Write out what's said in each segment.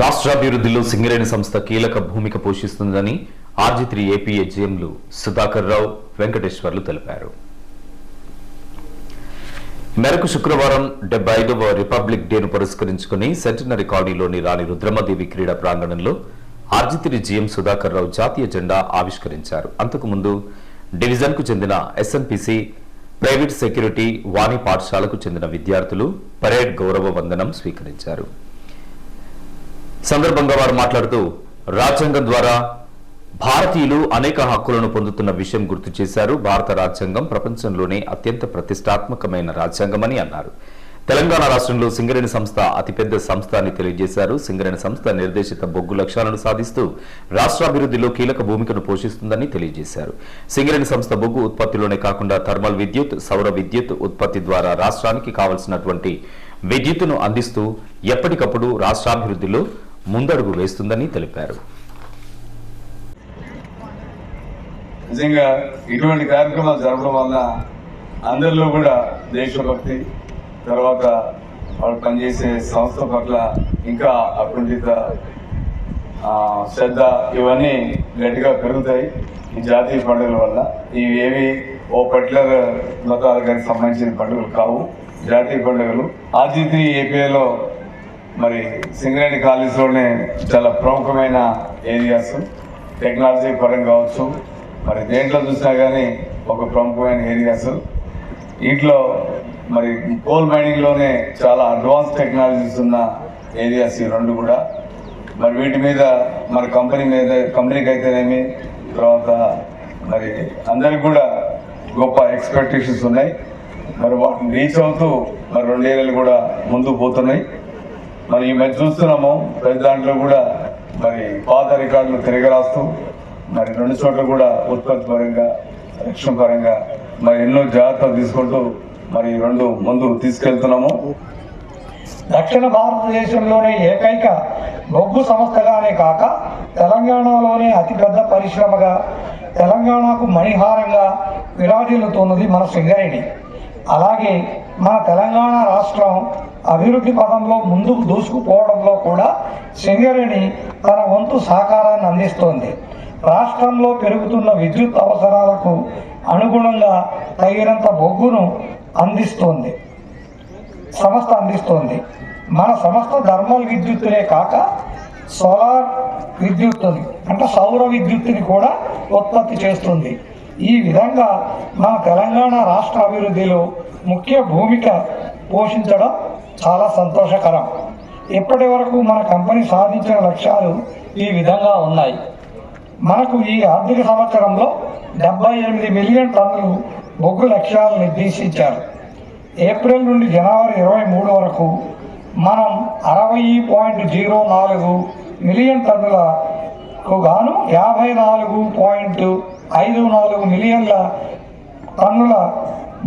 రాష్ట్రాభివృద్ధిలో సింగరేణి సంస్థ కీలక భూమిక పోషిస్తుందని ఆర్జీ త్రీ ఏపీ ఎగ్జిఎంలు సుధాకర్ రావు వెంకటేశ్వర్లు తెలిపారు. మేరకు శుక్రవారం డెబ్బై ఐదవ రిపబ్లిక్ డేను పురస్కరించుకుని సెంటనరీ కాలనీలోని రాణి రుద్రమదేవి క్రీడా ప్రాంగణంలో ఆర్జితిరి జీఎం సుధాకర్ రావు జాతీయ జెండా ఆవిష్కరించారు. అంతకుముందు డివిజన్కు చెందిన ఎస్ఎన్పిసి ప్రైవేట్ సెక్యూరిటీ వాణి పాఠశాలకు చెందిన విద్యార్థులు పరేడ్ గౌరవ వందనం స్వీకరించారు. సందర్భంగా వారు మాట్లాడుతూ రాజ్యాంగం ద్వారా భారతీయులు అనేక హక్కులను పొందుతున్న విషయం గుర్తు చేశారు. భారత రాజ్యాంగం ప్రపంచంలోనే అత్యంత ప్రతిష్టాత్మకమైన రాజ్యాంగమని అన్నారు. తెలంగాణ రాష్ట్రంలో సింగరేణి సంస్థ అతిపెద్ద సంస్థ అని తెలియజేశారు. సింగరేణి సంస్థ నిర్దేశిత బొగ్గు లక్ష్యాలను సాధిస్తూ రాష్ట్రాభివృద్ధిలో కీలక భూమికను పోషిస్తుందని తెలియజేశారు. సింగరేణి సంస్థ బొగ్గు ఉత్పత్తిలోనే కాకుండా థర్మల్ విద్యుత్ సౌర విద్యుత్ ఉత్పత్తి ద్వారా రాష్ట్రానికి కావలసినటువంటి విద్యుత్తును అందిస్తూ ఎప్పటికప్పుడు రాష్ట్రాభివృద్ధిలో ముందడుగు వేస్తుందని తెలిపారు. నిజంగా ఇటువంటి కార్యక్రమాలు జరపడం వల్ల అందరిలో కూడా దేశభక్తి తర్వాత వాళ్ళు పనిచేసే సంస్థ పట్ల ఇంకా అకుంఠిత శ్రద్ధ ఇవన్నీ గట్టిగా పెరుగుతాయి ఈ జాతీయ పండుగల వల్ల. ఇవి ఏవి ఓ పర్టికులర్ మతాలకు సంబంధించిన పండుగలు కావు జాతీయ పండుగలు. ఆర్జీ ఏపీలో మరి సింగరేణి కాలేజీలోనే చాలా ప్రముఖమైన ఏరియాస్ టెక్నాలజీ పరంగా కావచ్చు మరి దేంట్లో చూసినా కానీ ఒక ప్రముఖమైన ఏరియాస్ వీటిలో మరి కోల్ మైనింగ్లోనే చాలా అడ్వాన్స్ టెక్నాలజీస్ ఉన్న ఏరియాస్ ఈ రెండు కూడా. మరి వీటి మీద మన కంపెనీ మీద కంపెనీకి అయితేనేమి తర్వాత మరి అందరికి కూడా గొప్ప ఎక్స్పెక్టేషన్స్ ఉన్నాయి. మరి వాటిని రీచ్ అవుతూ మరి రెండు ఏరియాలు కూడా ముందుకు పోతున్నాయి. మరి ఈ మధ్య చూస్తున్నాము ప్రతి దాంట్లో కూడా మరి పాత రికార్డులు తిరగరాస్తూ మరి రెండు చోట్ల కూడా ఉత్పత్తి పరంగా రక్షణ పరంగా మరి ఎన్నో జాగ్రత్తలు తీసుకుంటూ మరి రెండు ముందు తీసుకెళ్తున్నాము. దక్షిణ భారతదేశంలోనే ఏకైక బొగ్గు సంస్థగానే కాక తెలంగాణలోనే అతిపెద్ద పరిశ్రమగా తెలంగాణకు మణిహారంగా విరాజిల్లుతున్నది మన సింగరేణి. అలాగే మన తెలంగాణ రాష్ట్రం అభివృద్ధి పదంలో ముందుకు దూసుకుపోవడంలో కూడా సింగరేణి తన వంతు సహకారాన్ని అందిస్తోంది. రాష్ట్రంలో పెరుగుతున్న విద్యుత్ అవసరాలకు అనుగుణంగా తగినంత బొగ్గును అందిస్తోంది. సంస్థ అందిస్తోంది. మన సంస్థ థర్మల్ విద్యుత్తులే కాక సోలార్ విద్యుత్తుని అంటే సౌర విద్యుత్తుని కూడా ఉత్పత్తి చేస్తుంది. ఈ విధంగా మన తెలంగాణ రాష్ట్ర అభివృద్ధిలో ముఖ్య భూమిక పోషించడం చాలా సంతోషకరం. ఇప్పటి వరకు మన కంపెనీ సాధించిన లక్ష్యాలు ఈ విధంగా ఉన్నాయి. మనకు ఈ ఆర్థిక సంవత్సరంలో డెబ్బై ఎనిమిది మిలియన్ టన్నులు బొగ్గు లక్ష్యాలు నిర్దేశించారు. ఏప్రిల్ నుండి జనవరి ఇరవై మూడు వరకు మనం అరవై పాయింట్ జీరో నాలుగు మిలియన్ టన్నులకు గాను యాభై నాలుగు పాయింట్ ఐదు నాలుగు మిలియన్ల టన్నుల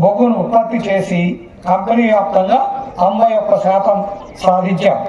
బొగ్గును ఉత్పత్తి చేసి కంపెనీ వ్యాప్తంగా తొంభై ఒక్క శాతం సాధించాం.